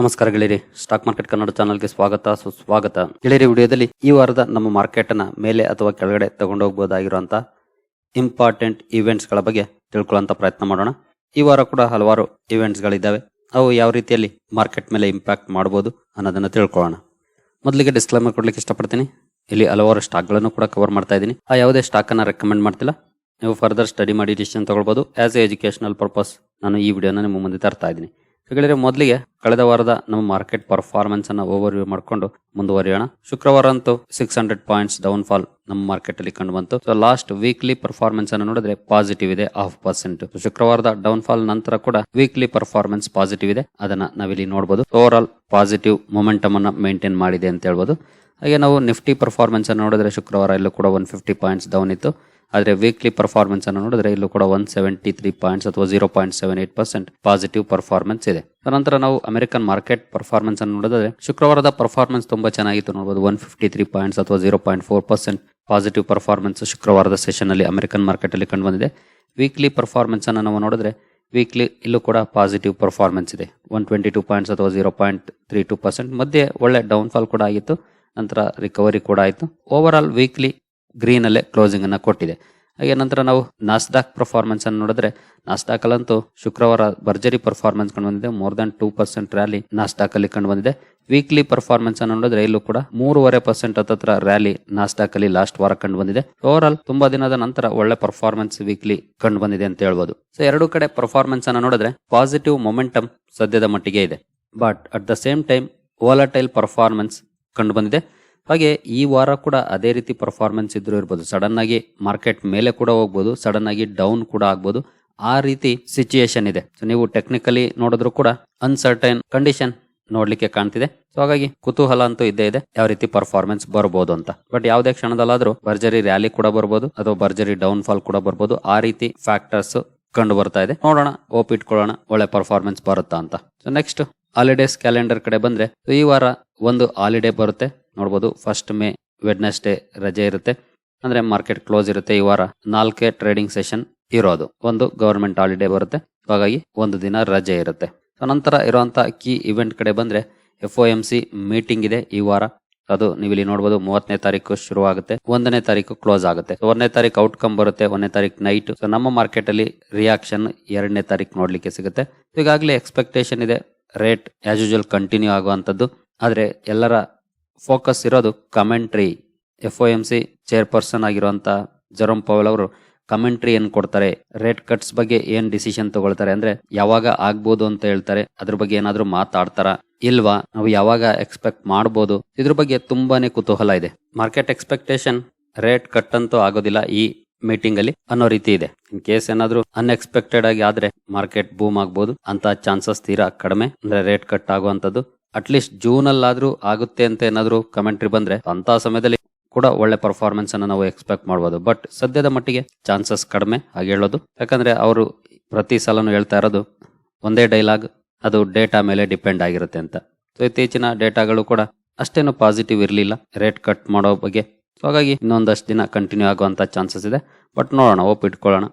ನಮಸ್ಕಾರ ಗೆಳೆಯರಿ stock market Kannada ಚಾನಲ್ಗೆ ಸ್ವಾಗತ, ಸುಸ್ವಾಗತ. ಗೆಳೆಯರಿ, ವಿಡಿಯೋದಲ್ಲಿ ಈ ವಾರದ ನಮ್ಮ ಮಾರ್ಕೆಟ್ ಅನ್ನ ಮೇಲೆ ಅಥವಾ ಕೆಳಗಡೆ ತಗೊಂಡೋಗಬಹುದಾಗಿರುವಂತ ಇಂಪಾರ್ಟೆಂಟ್ ಈವೆಂಟ್ಸ್ಗಳ ಬಗ್ಗೆ ತಿಳ್ಕೊಳ್ಳುವಂತ ಪ್ರಯತ್ನ ಮಾಡೋಣ. ಈ ವಾರ ಕೂಡ ಹಲವಾರು ಈವೆಂಟ್ಸ್ ಗಳಿದ್ದಾವೆ. ಅವು ಯಾವ ರೀತಿಯಲ್ಲಿ ಮಾರ್ಕೆಟ್ ಮೇಲೆ ಇಂಪ್ಯಾಕ್ಟ್ ಮಾಡಬಹುದು ಅನ್ನೋದನ್ನ ತಿಳ್ಕೊಳ್ಳೋಣ. ಮೊದಲಿಗೆ ಡಿಸ್ಕ್ಲೈಮರ್ ಕೊಡ್ಲಿಕ್ಕೆ ಇಷ್ಟಪಡ್ತೀನಿ. ಇಲ್ಲಿ ಹಲವಾರು ಸ್ಟಾಕ್ಗಳನ್ನು ಕೂಡ ಕವರ್ ಮಾಡ್ತಾ ಇದ್ದೀನಿ. ಆ ಯಾವುದೇ ಸ್ಟಾಕ್ ಅನ್ನ ರೆಕಮೆಂಡ್ ಮಾಡ್ತಿಲ್ಲ. ನೀವು ಫರ್ದರ್ ಸ್ಟಡಿ ಮಾಡಿ ಡಿಸಿಷನ್ ತಗೊಳ್ಬಹುದು ಆಸ್ ಎ ಎಜುಕೇಶನಲ್ ಪರ್ಪಸ್ ನಾನು ಈ ವಿಡಿಯೋನ ನಿಮ್ಮ ಮುಂದೆ ತರ್ತಾ ಇದ್ದೀನಿ. ಹಾಗಾದ್ರೆ ಮೊದಲಿಗೆ ಕಳೆದ ವಾರದ ನಮ್ಮ ಮಾರ್ಕೆಟ್ ಪರ್ಫಾರ್ಮೆನ್ಸ್ ಅನ್ನ ಓವರ್ ವ್ಯೂ ಮಾಡ್ಕೊಂಡು ಮುಂದುವರಿಯೋಣ. ಶುಕ್ರವಾರ ಅಂತೂ six hundred points down fall ನಮ್ಮ ಮಾರ್ಕೆಟ್ ಅಲ್ಲಿ ಕಂಡು ಬಂತು. ಸೊ ಲಾಸ್ಟ್ ವೀಕ್ಲಿ ಪರ್ಫಾರ್ಮೆನ್ಸ್ ಅನ್ನು ನೋಡಿದ್ರೆ ಪಾಸಿಟಿವ್ ಇದೆ ಹಾಫ್ ಪರ್ಸೆಂಟ್ ಶುಕ್ರವಾರದ ಡೌನ್ ಫಾಲ್ ನಂತರ ಕೂಡ ವೀಕ್ಲಿ ಪರ್ಫಾರ್ಮೆನ್ಸ್ ಪಾಸಿಟಿವ್ ಇದೆ. ಅದನ್ನ ನಾವಿಲ್ಲಿ ನೋಡಬಹುದು ಓವರ್ ಆಲ್ ಪಾಸಿಟಿವ್ ಮೊಮೆಂಟಮ್ ಅನ್ನ ಮೇಂಟೈನ್ ಮಾಡಿದೆ ಅಂತ ಹೇಳ್ಬೋದು. ಹಾಗೆ ನಾವು ನಿಫ್ಟಿ ಪರ್ಫಾರ್ಮೆನ್ಸ್ ಅನ್ನು ನೋಡಿದ್ರೆ ಶುಕ್ರವಾರ ಇಲ್ಲೂ ಕೂಡ ಒನ್ ಫಿಫ್ಟಿ ಪಾಯಿಂಟ್ಸ್ ಡೌನ್ ಇತ್ತು. ಆದರೆ ವೀಕ್ಲಿ ಪರ್ಫಾರ್ಮೆನ್ಸ್ ಅನ್ನು ನೋಡಿದ್ರೆ ಇಲ್ಲೂ ಕೂಡ ಒನ್ ಸೆವೆಂಟಿ ತ್ರೀ ಪಾಯಿಂಟ್ಸ್ ಅಥವಾ zero point seven eight percent positive performance ಇದೆ. ನಂತರ ನಾವು ಅಮೆರಿಕನ್ ಮಾರ್ಕೆಟ್ ಪರ್ಫಾರ್ಮೆನ್ಸ್ ಅನ್ನು ನೋಡಿದ್ರೆ ಶುಕ್ರವಾರದ ಪರ್ಫಾರ್ಮೆನ್ಸ್ ತುಂಬಾ ಚೆನ್ನಾಗಿತ್ತು. ನೋಡಬಹುದು ಒನ್ ಫಿಫ್ಟಿ ತ್ರೀ ಪಾಯಿಂಟ್ಸ್ ಅಥವಾ zero point four percent positive performance ಶುಕ್ರವಾರದ ಸೆಷನ್ ಅಲ್ಲಿ ಅಮೆರಿಕನ್ ಮಾರ್ಕೆಟ್ ಅಲ್ಲಿ ಕಂಡು ಬಂದಿದೆ ವೀಕ್ಲಿ ಪರ್ಫಾರ್ಮೆನ್ಸ್ ಅನ್ನು ನಾವು ನೋಡಿದ್ರೆ ವೀಕ್ಲಿ ಇಲ್ಲೂ ಕೂಡ ಪಾಸಿಟಿವ್ ಪರ್ಫಾರ್ಮೆನ್ಸ್ ಇದೆ. ಒನ್ ಟ್ವೆಂಟಿ ಟೂ ಪಾಯಿಂಟ್ಸ್ ಅಥವಾ zero point three two percent ಮಧ್ಯೆ ಒಳ್ಳೆ ಡೌನ್ ಫಾಲ್ ಕೂಡ ಆಗಿತ್ತು. ನಂತರ ರಿಕವರಿ ಕೂಡ ಆಯಿತು. ಓವರ್ ವೀಕ್ಲಿ ಗ್ರೀನ್ ಅಲ್ಲೇ ಕ್ಲೋಸಿಂಗ್ ಅನ್ನ ಕೊಟ್ಟಿದೆ. ಹಾಗೆ ನಂತರ ನಾವು ನಾಸ್ಡಾಕ್ ಪರ್ಫಾರ್ಮೆನ್ಸ್ ಅನ್ನು ನೋಡಿದ್ರೆ ನಾಸ್ಡಾಕ್ ಅಲ್ಲಂತೂ ಶುಕ್ರವಾರ ಭರ್ಜರಿ ಪರ್ಫಾರ್ಮೆನ್ಸ್ ಕಂಡು ಬಂದಿದೆ. More than two percent rally Nasdaq ಅಲ್ಲಿ ಕಂಡು ಬಂದಿದೆ. ವೀಕ್ಲಿ ಪರ್ಫಾರ್ಮೆನ್ಸ್ ಅನ್ನು ನೋಡಿದ್ರೆ ಇಲ್ಲೂ ಕೂಡ ಮೂರುವರೆ ಪರ್ಸೆಂಟ್ ಹತ್ತತ್ರ ರ್ಯಾಲಿ ನಾಸ್ಡಾಕ್ ಅಲ್ಲಿ ಲಾಸ್ಟ್ ವಾರ ಕಂಡು ಬಂದಿದೆ. ಓವರ್ ಆಲ್ ತುಂಬಾ ದಿನದ ನಂತರ ಒಳ್ಳೆ ಪರ್ಫಾರ್ಮೆನ್ಸ್ ವೀಕ್ಲಿ ಕಂಡು ಬಂದಿದೆ ಅಂತ ಹೇಳ್ಬೋದು. ಸೊ ಎರಡು ಕಡೆ ಪರ್ಫಾರ್ಮೆನ್ಸ್ ಅನ್ನು ನೋಡಿದ್ರೆ ಪಾಸಿಟಿವ್ ಮೊಮೆಂಟಮ್ ಸದ್ಯದ ಮಟ್ಟಿಗೆ ಇದೆ. But at the same time volatile performance ಕಂಡು ಬಂದಿದೆ. ಹಾಗೆ ಈ ವಾರ ಕೂಡ ಅದೇ ರೀತಿ ಪರ್ಫಾರ್ಮೆನ್ಸ್ ಇದ್ರೂ ಇರ್ಬೋದು. ಸಡನ್ ಆಗಿ ಮಾರ್ಕೆಟ್ ಮೇಲೆ ಕೂಡ ಹೋಗ್ಬೋದು ಸಡನ್ ಆಗಿ ಡೌನ್ ಕೂಡ ಆಗ್ಬೋದು. ಆ ರೀತಿ ಸಿಚುಯೇಷನ್ ಇದೆ. ಸೊ ನೀವು ಟೆಕ್ನಿಕಲಿ ನೋಡಿದ್ರು ಕೂಡ ಅನ್ಸರ್ಟೈನ್ ಕಂಡೀಷನ್ ನೋಡ್ಲಿಕ್ಕೆ ಕಾಣ್ತಿದೆ. ಸೊ ಹಾಗಾಗಿ ಕುತೂಹಲ ಅಂತೂ ಇದ್ದೇ ಇದೆ. ಯಾವ ರೀತಿ ಪರ್ಫಾರ್ಮೆನ್ಸ್ ಬರ್ಬೋದು ಅಂತ. ಬಟ್ ಯಾವುದೇ ಕ್ಷಣದಲ್ಲಾದ್ರೂ ಭರ್ಜರಿ ರ್ಯಾಲಿ ಕೂಡ ಬರ್ಬೋದು, ಅಥವಾ ಭರ್ಜರಿ ಡೌನ್ ಫಾಲ್ ಕೂಡ ಬರ್ಬೋದು. ಆ ರೀತಿ ಫ್ಯಾಕ್ಟರ್ಸ್ ಕಂಡು ಬರ್ತಾ ಇದೆ. ನೋಡೋಣ ಓಪ್ ಇಟ್ಕೊಳ್ಳೋಣ ಒಳ್ಳೆ ಪರ್ಫಾರ್ಮೆನ್ಸ್ ಬರುತ್ತಾ ಅಂತ. ಸೊ ನೆಕ್ಸ್ಟ್ ಹಾಲಿಡೇಸ್ ಕ್ಯಾಲೆಂಡರ್ ಕಡೆ ಬಂದ್ರೆ ಈ ವಾರ ಒಂದು ಹಾಲಿಡೇ ಬರುತ್ತೆ. ನೋಡ್ಬೋದು ಫಸ್ಟ್ ಮೇ ವೆಡ್ನೆಸ್ಡೇ ರಜೆ ಇರುತ್ತೆ. ಅಂದ್ರೆ ಮಾರ್ಕೆಟ್ ಕ್ಲೋಸ್ ಇರುತ್ತೆ ಈ ವಾರ. ನಾಲ್ಕೇ ಟ್ರೇಡಿಂಗ್ ಸೆಷನ್ ಇರೋದು. ಒಂದು ಗವರ್ಮೆಂಟ್ ಹಾಲಿಡೇ ಬರುತ್ತೆ. ಹಾಗಾಗಿ ಒಂದು ದಿನ ರಜೆ ಇರುತ್ತೆ. ನಂತರ ಇರುವಂತ ಕೀ ಇವೆಂಟ್ ಕಡೆ ಬಂದ್ರೆ F O M C meeting ಇದೆ ಈ ವಾರ. ಅದು ನೀವು ಇಲ್ಲಿ ನೋಡಬಹುದು ಮೂವತ್ತನೇ ತಾರೀಕು ಶುರು ಆಗುತ್ತೆ ಒಂದನೇ ತಾರೀಕು ಕ್ಲೋಸ್ ಆಗುತ್ತೆ. ಒಂದನೇ ತಾರೀಕು ಔಟ್ಕಮ್ ಬರುತ್ತೆ, ಒಂದನೇ ತಾರೀಕು ನೈಟ್ ಸೊ ನಮ್ಮ ಮಾರ್ಕೆಟ್ ಅಲ್ಲಿ ರಿಯಾಕ್ಷನ್ ಎರಡನೇ ತಾರೀಕು ನೋಡ್ಲಿಕ್ಕೆ ಸಿಗುತ್ತೆ. ಈಗಾಗಲೇ ಎಕ್ಸ್ಪೆಕ್ಟೇಷನ್ ಇದೆ. ರೇಟ್ ಆ್ಯಸ್ ಯೂಶುವಲ್ ಕಂಟಿನ್ಯೂ ಆಗುವಂಥದ್ದು. ಆದರೆ ಎಲ್ಲರ ಫೋಕಸ್ ಇರೋದು commentary F O M C chairperson ಆಗಿರುವಂಥ ಜರೋಮ್ ಪವಲ್ ಅವರು ಕಮೆಂಟ್ರಿ ಏನು ಕೊಡ್ತಾರೆ ರೇಟ್ ಕಟ್ಸ್ ಬಗ್ಗೆ ಏನು ಡಿಸಿಷನ್ ತಗೊಳ್ತಾರೆ ಅಂದರೆ ಯಾವಾಗ ಆಗ್ಬೋದು ಅಂತ ಹೇಳ್ತಾರೆ, ಅದ್ರ ಬಗ್ಗೆ ಏನಾದರೂ ಮಾತಾಡ್ತಾರ ಇಲ್ವಾ, ನಾವು ಯಾವಾಗ ಎಕ್ಸ್ಪೆಕ್ಟ್ ಮಾಡ್ಬೋದು, ಇದ್ರ ಬಗ್ಗೆ ತುಂಬಾನೇ ಕುತೂಹಲ ಇದೆ. ಮಾರ್ಕೆಟ್ ಎಕ್ಸ್ಪೆಕ್ಟೇಷನ್ ರೇಟ್ ಕಟ್ ಅಂತೂ ಆಗೋದಿಲ್ಲ, ಈ ಮೀಟಿಂಗ್ ಅಲ್ಲಿ ಅನ್ನೋ ರೀತಿ ಇದೆ. ಇನ್ ಕೇಸ್ ಏನಾದ್ರೂ ಅನ್ಎಕ್ಸ್ಪೆಕ್ಟೆಡ್ ಆಗಿ ಆದ್ರೆ ಮಾರ್ಕೆಟ್ ಬೂಮ್ ಆಗ್ಬೋದು ಅಂತ ಚಾನ್ಸಸ್ ತೀರಾ ಕಡಿಮೆ. ಅಂದ್ರೆ ರೇಟ್ ಕಟ್ ಆಗುವಂತದ್ದು ಅಟ್ಲೀಸ್ಟ್ ಜೂನ್ ಅಲ್ಲಾದ್ರೂ ಆಗುತ್ತೆ ಅಂತ ಏನಾದ್ರೂ ಕಮೆಂಟ್ರಿ ಬಂದ್ರೆ ಅಂತ ಸಮಯದಲ್ಲಿ ಕೂಡ ಒಳ್ಳೆ ಪರ್ಫಾರ್ಮೆನ್ಸ್ ಅನ್ನ ನಾವು ಎಕ್ಸ್ಪೆಕ್ಟ್ ಮಾಡಬಹುದು ಬಟ್ ಸದ್ಯದ ಮಟ್ಟಿಗೆ ಚಾನ್ಸಸ್ ಕಡಿಮೆ ಹಾಗೆ ಹೇಳೋದು. ಯಾಕಂದ್ರೆ ಅವರು ಪ್ರತಿ ಸಲನು ಹೇಳ್ತಾ ಇರೋದು, ಒಂದೇ ಡೈಲಾಗ್ ಅದು ಡೇಟಾ ಮೇಲೆ ಡಿಪೆಂಡ್ ಆಗಿರುತ್ತೆ ಅಂತ. ಸೊ ಇತ್ತೀಚಿನ ಡೇಟಾಗಳು ಕೂಡ ಅಷ್ಟೇನು ಪಾಸಿಟಿವ್ ಇರಲಿಲ್ಲ. ರೇಟ್ ಕಟ್ ಮಾಡೋ ಬಗ್ಗೆ ಸೊ ಹಾಗಾಗಿ ಇನ್ನೊಂದಷ್ಟು ದಿನ ಕಂಟಿನ್ಯೂ ಆಗುವಂತ ಚಾನ್ಸಸ್ ಇದೆ. ಬಟ್ ನೋಡೋಣ ಓಪ್ ಇಟ್ಕೊಳ್ಳೋಣ.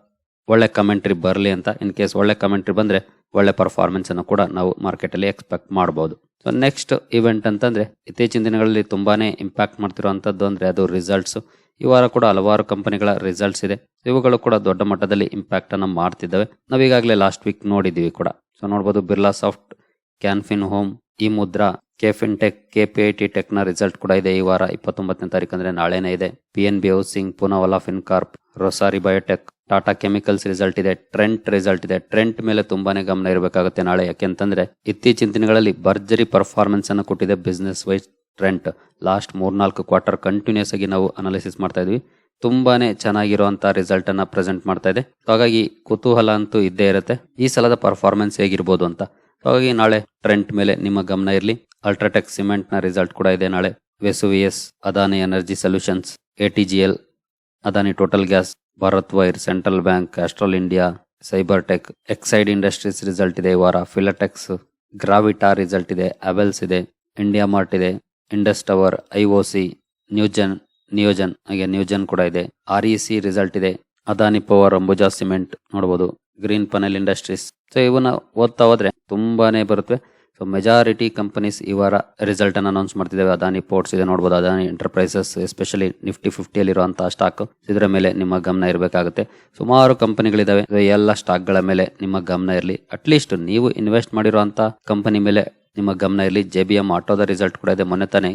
ಒಳ್ಳೆ ಕಮೆಂಟ್ರಿ ಬರಲಿ ಅಂತ. ಇನ್ ಕೇಸ್ ಒಳ್ಳೆ ಕಮೆಂಟ್ರಿ ಬಂದ್ರೆ ಒಳ್ಳೆ ಪರ್ಫಾರ್ಮೆನ್ಸ್ ಅನ್ನು ಕೂಡ ನಾವು ಮಾರ್ಕೆಟ್ ಅಲ್ಲಿ ಎಕ್ಸ್ಪೆಕ್ಟ್ ಮಾಡಬಹುದು ಸೊ ನೆಕ್ಸ್ಟ್ ಇವೆಂಟ್ ಅಂತಂದ್ರೆ ಇತ್ತೀಚಿನ ದಿನಗಳಲ್ಲಿ ತುಂಬಾನೇ ಇಂಪ್ಯಾಕ್ಟ್ ಮಾಡ್ತಿರುವಂಥದ್ದು ಅಂದ್ರೆ ಅದು ರಿಸಲ್ಟ್ಸ್ ಈ ವಾರ ಕೂಡ ಹಲವಾರು ಕಂಪನಿಗಳ ರಿಸಲ್ಟ್ಸ್ ಇದೆ. ಇವುಗಳು ಕೂಡ ದೊಡ್ಡ ಮಟ್ಟದಲ್ಲಿ ಇಂಪ್ಯಾಕ್ಟ್ ಅನ್ನ ಮಾಡ್ತಿದ್ದಾವೆ. ನಾವೀಗಾಗಲೇ ಲಾಸ್ಟ್ ವೀಕ್ ನೋಡಿದೀವಿ ಕೂಡ. ಸೊ ನೋಡಬಹುದು ಬಿರ್ಲಾ ಸಾಫ್ಟ್, ಕ್ಯಾನ್ಫಿನ್ ಹೋಮ್, ಈ Mudra KFin Tech I T ಟೆಕ್ನ result ಕೂಡ ಇದೆ. ಈ ವಾರ ಇಪ್ಪತ್ತೊಂಬತ್ತನೇ ತಾರೀಕು ಅಂದರೆ ನಾಳೆನೇ ಇದೆ. P N B housing Poonawalla Fincorp Rosari Biotech Tata chemicals result ಇದೆ. ಟ್ರೆಂಟ್ ರಿಸಲ್ಟ್ ಇದೆ. ಟ್ರೆಂಟ್ ಮೇಲೆ ತುಂಬಾನೇ ಗಮನ ಇರಬೇಕಾಗುತ್ತೆ ನಾಳೆ. ಯಾಕೆಂತಂದ್ರೆ ಇತ್ತೀಚಿನ ದಿನಗಳಲ್ಲಿ ಭರ್ಜರಿ ಪರ್ಫಾರ್ಮೆನ್ಸ್ ಅನ್ನು ಕೊಟ್ಟಿದೆ ಬಿಸ್ನೆಸ್ ವೈಸ್ ಟ್ರೆಂಟ್ ಲಾಸ್ಟ್ ಮೂರ್ನಾಲ್ಕು ಕ್ವಾರ್ಟರ್ ಕಂಟಿನ್ಯೂಸ್ ಆಗಿ ನಾವು ಅನಾಲಿಸಿಸ್ ಮಾಡ್ತಾ ಇದ್ವಿ. ತುಂಬಾನೇ ಚೆನ್ನಾಗಿರುವಂತ ರಿಸಲ್ಟ್ ಅನ್ನ ಪ್ರೆಸೆಂಟ್ ಮಾಡ್ತಾ ಇದೆ. ಹಾಗಾಗಿ ಕುತೂಹಲ ಅಂತೂ ಇದ್ದೇ ಇರುತ್ತೆ. ಈ ಸಲದ ಪರ್ಫಾರ್ಮೆನ್ಸ್ ಹೇಗಿರ್ಬೋದು ಅಂತ. ಹಾಗಾಗಿ ನಾಳೆ ಟ್ರೆಂಟ್ ಮೇಲೆ ನಿಮ್ಮ ಗಮನ ಇರಲಿ. ಅಲ್ಟ್ರಾಟೆಕ್ ಸಿಮೆಂಟ್ನ ರಿಸಲ್ಟ್ ಕೂಡ ಇದೆ ನಾಳೆ. Vesuvius Adani energy solutions ATGL Adani total gas Bharat wire central bank Astral India cyber tech Exide industries result ಇದೆ ವಾರ. ಫಿಲಟೆಕ್ಸ್ ಗ್ರಾವಿಟಾ ರಿಸಲ್ಟ್ ಇದೆ ಅವೆಲ್ಸ್ ಇದೆ ಇಂಡಿಯಾ ಮಾರ್ಟ್ ಇದೆ Indus tower I O C Newgen Neogen ಹಾಗೆ ನ್ಯೂಜನ್ ಕೂಡ ಇದೆ. ಆರ್ ಇ ಸಿ ರಿಸಲ್ಟ್ ಇದೆ. ಅದಾನಿ ಪವರ್ ಅಂಬುಜಾ ಸಿಮೆಂಟ್ ನೋಡಬಹುದು ಗ್ರೀನ್ ಪನೆಲ್ ಇಂಡಸ್ಟ್ರೀಸ್ ಸೊ ಇವನ್ನ ಓದ್ತಾ ಹೋದ್ರೆ ತುಂಬಾನೇ ಬರುತ್ತವೆ ಸೊ ಮೆಜಾರಿಟಿ ಕಂಪನೀಸ್ ಇವರ ವಾರ ರಿಸಲ್ಟ್ ಅನ್ನು ಅನೌನ್ಸ್ ಮಾಡ್ತಿದ್ದೇವೆ. ಅದಾನಿ ಪೋರ್ಟ್ಸ್ ಇದೆ ನೋಡಬಹುದು ಅದಾನಿ ಎಂಟರ್ಪ್ರೈಸಸ್ ಎಸ್ಪೆಷಲಿ ನಿಫ್ಟಿ ಫಿಫ್ಟಿಯಲ್ಲಿ ಇರುವಂತಹ ಸ್ಟಾಕ್ ಇದರ ಮೇಲೆ ನಿಮ್ಮ ಗಮನ ಇರಬೇಕಾಗುತ್ತೆ. ಸುಮಾರು ಕಂಪನಿಗಳಿದಾವೆ ಎಲ್ಲ ಸ್ಟಾಕ್ಗಳ ಮೇಲೆ ನಿಮ್ಮ ಗಮನ ಇರಲಿ. ಅಟ್ಲೀಸ್ಟ್ ನೀವು ಇನ್ವೆಸ್ಟ್ ಮಾಡಿರುವಂತಹ ಕಂಪನಿ ಮೇಲೆ ನಿಮ್ಮ ಗಮನ ಇರಲಿ. ಜೆ ಬಿ ಎಂ ಆಟೋದ ರಿಸಲ್ಟ್ ಕೂಡ ಇದೆ. ಮೊನ್ನೆ ತಾನೇ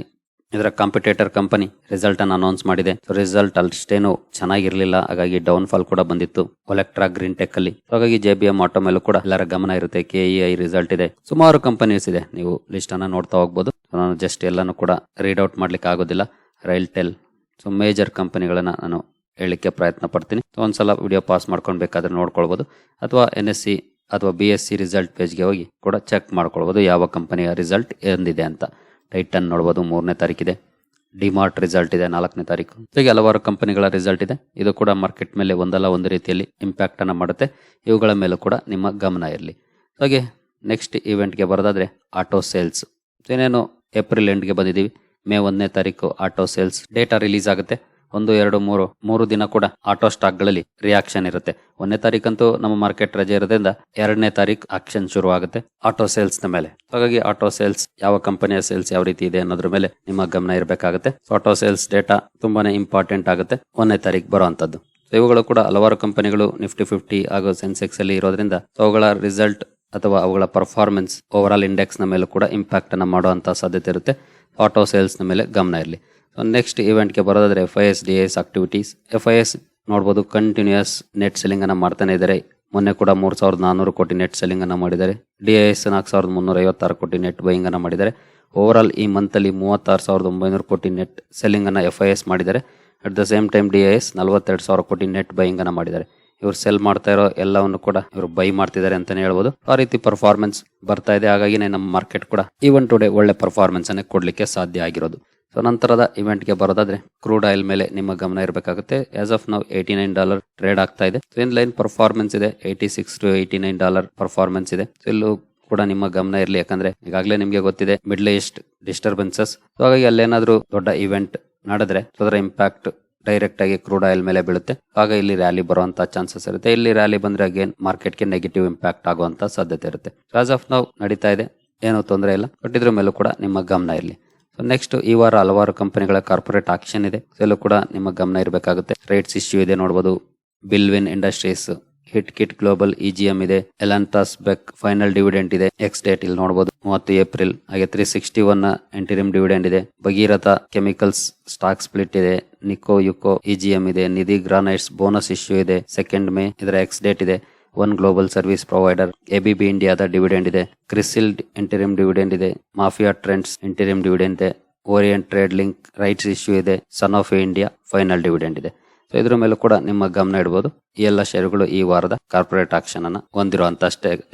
ಇದರ ಕಾಂಪಿಟೇಟರ್ ಕಂಪನಿ ರಿಸಲ್ಟ್ ಅನ್ನು ಅನೌನ್ಸ್ ಮಾಡಿದೆ. ರಿಸಲ್ಟ್ ಅಷ್ಟೇನು ಚೆನ್ನಾಗಿರ್ಲಿಲ್ಲ. ಹಾಗಾಗಿ ಡೌನ್ ಫಾಲ್ ಕೂಡ ಬಂದಿತ್ತು ಒಲೆಕ್ಟ್ರಾ ಗ್ರೀನ್ ಟೆಕ್ ಅಲ್ಲಿ. ಹಾಗಾಗಿ ಜೆ ಬಿ ಎಂ ಆಟೋ ಮೇಲೂ ಕೂಡ ಎಲ್ಲರ ಗಮನ ಇರುತ್ತೆ. ಕೆ ಇ ಐ ರಿಸಲ್ಟ್ ಇದೆ. ಸುಮಾರು ಕಂಪನೀಸ್ ಇದೆ. ನೀವು ಲಿಸ್ಟ್ ಅನ್ನ ನೋಡ್ತಾ ಹೋಗ್ಬೋದು. ನಾನು ಜಸ್ಟ್ ಎಲ್ಲಾನು ಕೂಡ ರೀಡ್ ಔಟ್ ಮಾಡ್ಲಿಕ್ಕೆ ಆಗೋದಿಲ್ಲ. ರೈಲ್ಟೆಲ್ ಸೊ ಮೇಜರ್ ಕಂಪನಿಗಳನ್ನ ನಾನು ಹೇಳಲಿಕ್ಕೆ ಪ್ರಯತ್ನ ಪಡ್ತೀನಿ. ಒಂದ್ಸಲ ವಿಡಿಯೋ ಪಾಸ್ ಮಾಡ್ಕೊಂಡು ಬೇಕಾದ್ರೆ ನೋಡ್ಕೊಳ್ಬಹುದು ಅಥವಾ ಎನ್ ಎಸ್ ಸಿ ಅಥವಾ ಬಿ ಎಸ್ ಸಿ ರಿಸಲ್ಟ್ ಪೇಜ್ಗೆ ಹೋಗಿ ಕೂಡ ಚೆಕ್ ಮಾಡ್ಕೊಳ್ಬಹುದು ಯಾವ ಕಂಪನಿಯ ರಿಸಲ್ಟ್ ಎಂದಿದೆ ಅಂತ. ಟೈಟನ್ ನೋಡ್ಬೋದು, ಮೂರನೇ ತಾರೀಕಿದೆ. ಡಿಮಾರ್ಟ್ ರಿಸಲ್ಟ್ ಇದೆ, ನಾಲ್ಕನೇ ತಾರೀಕು. ಹೀಗೆ ಹಲವಾರು ಕಂಪನಿಗಳ ರಿಸಲ್ಟ್ ಇದೆ. ಇದು ಕೂಡ ಮಾರ್ಕೆಟ್ ಮೇಲೆ ಒಂದಲ್ಲ ಒಂದು ರೀತಿಯಲ್ಲಿ ಇಂಪ್ಯಾಕ್ಟ್ ಅನ್ನು ಮಾಡುತ್ತೆ. ಇವುಗಳ ಮೇಲೂ ಕೂಡ ನಿಮ್ಮ ಗಮನ ಇರಲಿ. ಹಾಗೆ ನೆಕ್ಸ್ಟ್ ಇವೆಂಟ್ಗೆ ಬರೋದಾದ್ರೆ ಆಟೋ ಸೇಲ್ಸ್ ಏನೇನು ಏಪ್ರಿಲ್ ಎಂಡ್ಗೆ ಬಂದಿದ್ದೀವಿ. ಮೇ ಒಂದನೇ ತಾರೀಕು ಆಟೋ ಸೇಲ್ಸ್ ಡೇಟಾ ರಿಲೀಸ್ ಆಗುತ್ತೆ. ಒಂದು, ಎರಡು, ಮೂರು ಮೂರು ದಿನ ಕೂಡ ಆಟೋ ಸ್ಟಾಕ್ಗಳಲ್ಲಿ ರಿಯಾಕ್ಷನ್ ಇರುತ್ತೆ. ಒಂದನೇ ತಾರೀಕಂತೂ ನಮ್ಮ ಮಾರ್ಕೆಟ್ ರಜೆ ಇರೋದ್ರಿಂದ ಎರಡನೇ ತಾರೀಕು ಆಕ್ಷನ್ ಶುರು ಆಗುತ್ತೆ ಆಟೋ ಸೇಲ್ಸ್ ಮೇಲೆ. ಹಾಗಾಗಿ ಆಟೋ ಸೇಲ್ಸ್ ಯಾವ ಕಂಪನಿಯ ಸೇಲ್ಸ್ ಯಾವ ರೀತಿ ಇದೆ ಅನ್ನೋದ್ರ ಮೇಲೆ ನಿಮ್ಮ ಗಮನ ಇರಬೇಕಾಗುತ್ತೆ. ಆಟೋ ಸೇಲ್ಸ್ ಡೇಟಾ ತುಂಬಾನೇ ಇಂಪಾರ್ಟೆಂಟ್ ಆಗುತ್ತೆ ಒಂದನೇ ತಾರೀಕು ಬರುವಂತದ್ದು ಇವುಗಳು ಕೂಡ ಹಲವಾರು ಕಂಪನಿಗಳು ನಿಫ್ಟಿ ಫಿಫ್ಟಿ ಹಾಗೂ ಸೆನ್ಸೆಕ್ಸ್ ಅಲ್ಲಿ ಇರೋದ್ರಿಂದ ಅವುಗಳ ರಿಸಲ್ಟ್ ಅಥವಾ ಅವುಗಳ ಪರ್ಫಾರ್ಮೆನ್ಸ್ ಓವರ್ ಆಲ್ ಇಂಡೆಕ್ಸ್ ಮೇಲೆ ಕೂಡ ಇಂಪ್ಯಾಕ್ಟ್ ಅನ್ನು ಮಾಡುವಂತಹ ಸಾಧ್ಯತೆ ಇರುತ್ತೆ. ಆಟೋ ಸೇಲ್ಸ್ ಮೇಲೆ ಗಮನ ಇರಲಿ. ನೆಕ್ಸ್ಟ್ ಇವೆಂಟ್ಗೆ ಬರೋದಾದ್ರೆ F I S D S activities F I S ನೋಡಬಹುದು ಕಂಟಿನ್ಯೂಯಸ್ ನೆಟ್ ಸೆಲ್ಲಿಂಗ್ ಅನ್ನ ಮಾಡ್ತಾನೆ ಇದ್ದಾರೆ ಮೊನ್ನೆ ಕೂಡ ಮೂರು ಸಾವಿರದ ನಾನೂರು ಕೋಟಿ ನೆಟ್ ಸೆಲ್ಲಿಂಗ್ ಅನ್ನ ಮಾಡಿದ್ದಾರೆ. ಡಿ ಐ ಎಸ್ ನಾಲ್ಕು ಸಾವಿರದ ಮುನ್ನೂರ ಐವತ್ತಾರು ಕೋಟಿ ನೆಟ್ ಬೈಯಿಂಗನ್ನು ಮಾಡಿದ್ದಾರೆ. ಓವರ್ ಆಲ್ ಈ ಮಂತಲ್ಲಿ ಮೂವತ್ತಾರು ಸಾವಿರದ ಒಂಬೈನೂರು ಕೋಟಿ ನೆಟ್ ಸೆಲ್ಲಿಂಗ್ ಅನ್ನ ಎಫ್ ಐ ಎಸ್ ಮಾಡಿದ್ದಾರೆ. At the same time D S ನಲವತ್ತೆರಡು ಸಾವಿರ ಕೋಟಿ ನೆಟ್ ಬೈಯಿಂಗ್ ಅನ್ನ ಮಾಡಿದ್ದಾರೆ. ಇವರು ಸೆಲ್ ಮಾಡ್ತಾ ಇರೋ ಎಲ್ಲವನ್ನು ಕೂಡ ಇವರು ಬೈ ಮಾಡ್ತಿದ್ದಾರೆ ಅಂತಲೇ ಹೇಳ್ಬೋದು. ಆ ರೀತಿ ಪರ್ಫಾರ್ಮೆನ್ಸ್ ಬರ್ತಾ ಇದೆ. ಹಾಗಾಗಿ ನಮ್ಮ ಮಾರ್ಕೆಟ್ ಕೂಡ ಈವನ್ ಟುಡೇ ಒಳ್ಳೆ ಪರ್ಫಾರ್ಮೆನ್ಸ್ ಅನ್ನ ಕೊಡಲಿಕ್ಕೆ ಸಾಧ್ಯ ಆಗಿರೋದು. ಸೊ ನಂತರದ ಇವೆಂಟ್ಗೆ ಬರೋದಾದ್ರೆ ಕ್ರೂಡ್ ಆಯಿಲ್ ಮೇಲೆ ನಿಮ್ಮ ಗಮನ ಇರಬೇಕಾಗುತ್ತೆ. ಆಸ್ ಆಫ್ ನಾವು ಏಯ್ಟಿ ನೈನ್ ಡಾಲರ್ ಟ್ರೇಡ್ ಆಗ್ತಾ ಇದೆ. ಇನ್ ಲೈನ್ ಪರ್ಫಾರ್ಮೆನ್ಸ್ ಇದೆ. Eighty six to eighty nine dollar performance ಇದೆ. ಸೊ ಇಲ್ಲೂ ಕೂಡ ನಿಮ್ಮ ಗಮನ ಇರಲಿ. ಯಾಕಂದ್ರೆ ಈಗಾಗಲೇ ನಿಮಗೆ ಗೊತ್ತಿದೆ ಮಿಡ್ಲ್ ಈಸ್ಟ್ ಡಿಸ್ಟರ್ಬೆನ್ಸಸ್ ಹಾಗಾಗಿ ಅಲ್ಲೇನಾದ್ರೂ ದೊಡ್ಡ ಇವೆಂಟ್ ನಡೆದ್ರೆ ಅದರ ಇಂಪ್ಯಾಕ್ಟ್ ಡೈರೆಕ್ಟ್ ಆಗಿ ಕ್ರೂಡ್ ಆಯಿಲ್ ಮೇಲೆ ಬೀಳುತ್ತೆ. ಆಗ ಇಲ್ಲಿ ರ್ಯಾಲಿ ಬರುವಂತಹ ಚಾನ್ಸಸ್ ಇರುತ್ತೆ. ಇಲ್ಲಿ ರ್ಯಾಲಿ ಬಂದ್ರೆ ಅಗೇನ್ ಮಾರ್ಕೆಟ್ಗೆ ನೆಗೆಟಿವ್ ಇಂಪ್ಯಾಕ್ಟ್ ಆಗುವಂತ ಸಾಧ್ಯತೆ ಇರುತ್ತೆ. ಆಸ್ ಆಫ್ ನಾವು ನಡೀತಾ ಇದೆ. ಏನೂ ತೊಂದರೆ ಇಲ್ಲ. ಬಟ್ ಇದ್ರ ಮೇಲೂ ಕೂಡ ನಿಮ್ಮ ಗಮನ ಇರಲಿ. ಸೊ ನೆಕ್ಸ್ಟ್ ಈ ವಾರ ಹಲವಾರು ಕಂಪನಿಗಳ ಕಾರ್ಪೊರೇಟ್ ಆಕ್ಷನ್ ಇದೆ. ಇದೆಲ್ಲೂ ಕೂಡ ನಿಮ್ಮ ಗಮನ ಇರಬೇಕಾಗುತ್ತೆ. ರೇಟ್ಸ್ ಇಶ್ಯೂ ಇದೆ ನೋಡಬಹುದು Bilwin industries hit kit global EGM ಇದೆ. ಎಲಾಂತಾಸ್ ಬೆಕ್ ಫೈನಲ್ ಡಿವಿಡೆಂಟ್ ಇದೆ. ಎಕ್ಸ್ ಡೇಟ್ ಇಲ್ಲಿ ನೋಡಬಹುದು ಮೂವತ್ತು ಏಪ್ರಿಲ್ ಹಾಗೆ three sixty one interim dividend ಇದೆ. ಭಗೀರಥ ಕೆಮಿಕಲ್ಸ್ ಸ್ಟಾಕ್ ಸ್ಪ್ಲಿಟ್ ಇದೆ. ನಿಕೋ ಯುಕೋ ಇಜಿಎಂ ಇದೆ. ನಿಧಿ ಗ್ರಾನೈಟ್ಸ್ ಬೋನಸ್ ಇಶ್ಯೂ ಇದೆ. ಸೆಕೆಂಡ್ ಮೇ ಇದರ ಎಕ್ಸ್ ಡೇಟ್ ಇದೆ. One global service provider ABB ಇಂಡಿಯಾದ ಡಿವಿಡೆಂಡ್ ಇದೆ ಕ್ರಿಸಿಲ್ ಇಂಟೀರಿಯಂ ಡಿವಿಡೆಂಡ್ ಇದೆ ಮಾಫಿಯಾ ಟ್ರೆಂಡ್ಸ್ ಇಂಟೀರಿಯಂ ಡಿವಿಡೆಂಡ್ ಇದೆ Orient trade link rights issue ಇದೆ son of India final dividend ಇದೆ ಸೊ ಇದ್ರ ಮೇಲೂ ಕೂಡ ನಿಮ್ಮ ಗಮನ ಇಡಬಹುದು ಈ ಎಲ್ಲ ಶೇರುಗಳು ಈ ವಾರದ ಕಾರ್ಪೊರೇಟ್ ಆಕ್ಷನ್ ಅನ್ನ ಹೊಂದಿರುವಂತಹ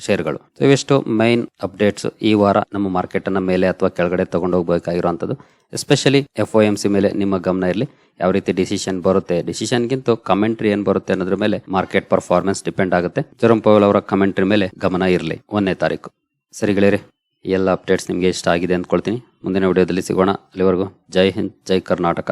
ಶೇರ್ಗಳು ಇವಿಷ್ಟು ಮೈನ್ ಅಪ್ಡೇಟ್ಸ್ ಈ ವಾರ ನಮ್ಮ ಮಾರ್ಕೆಟ್ ಅನ್ನ ಮೇಲೆ ಅಥವಾ ಕೆಳಗಡೆ ತಗೊಂಡು ಹೋಗಬೇಕಾಗಿರುವಂತದ್ದು. Especially F O M C ಮೇಲೆ ನಿಮ್ಮ ಗಮನ ಇರಲಿ. ಯಾವ ರೀತಿ ಡಿಸಿಷನ್ ಬರುತ್ತೆ ಡಿಸಿಷನ್ಗಿಂತ ಕಮೆಂಟ್ರಿ ಏನ್ ಬರುತ್ತೆ ಅನ್ನೋದ್ರ ಮೇಲೆ ಮಾರ್ಕೆಟ್ ಪರ್ಫಾರ್ಮೆನ್ಸ್ ಡಿಪೆಂಡ್ ಆಗುತ್ತೆ. ಜೆರೋಮ್ ಪವಲ್ ಅವರ ಕಮೆಂಟ್ರಿ ಮೇಲೆ ಗಮನ ಇರಲಿ ಒಂದನೇ ತಾರೀಕು. ಸರಿಗಳಿರಿ ಎಲ್ಲ ಅಪ್ಡೇಟ್ಸ್ ನಿಮಗೆ ಇಷ್ಟ ಆಗಿದೆ ಅಂದ್ಕೊಳ್ತೀನಿ. ಮುಂದಿನ ವಿಡಿಯೋದಲ್ಲಿ ಸಿಗೋಣ. ಅಲ್ಲಿವರೆಗೂ ಜೈ ಹಿಂದ್, ಜೈ ಕರ್ನಾಟಕ.